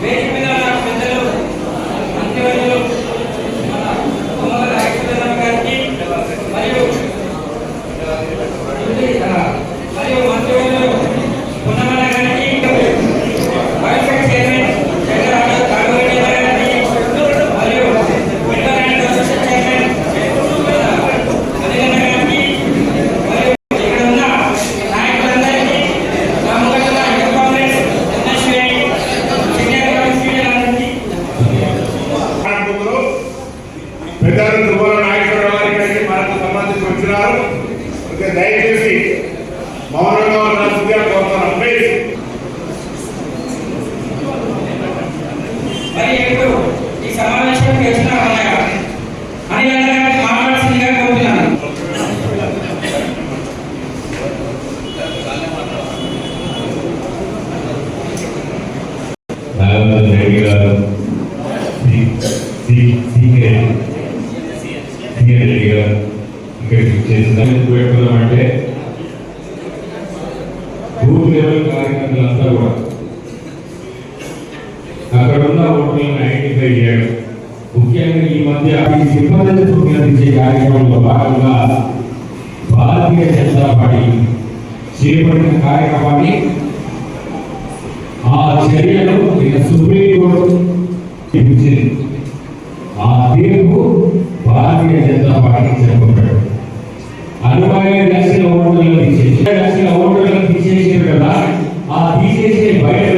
Wait చేస్తున్నారు ఇక దయచేసి మౌనంగా ఉన్నట్టుగా కోరుతాను ప్లీజ్ మరి ఇప్పుడు ఈ సమావేశం వచ్చిన అని మాట్లాడుతుందిగా కోరుతున్నాను. ఇక్కడికి బూత్ లెవెల్ కార్యకర్తలంతా కూడా. అక్కడ ఉన్న ఓటర్లను ఐడెంటిఫై చేయడం. ముఖ్యంగా ఈ మధ్య ఈ సిబ్బంది కార్యక్రమంలో భాగంగా భారతీయ జనతా పార్టీ చేపట్టిన కార్యక్రమాన్ని ఆ చర్యలు ఇక సుప్రీంకోర్టు ఆ తీర్పు భారతీయ జనతా పార్టీ చెప్పబడ్డాడు అరవై లక్షల ఓట్లను తీసేసి లక్షల ఓట్లను తీసేసారు కదా ఆ తీసేసే బయట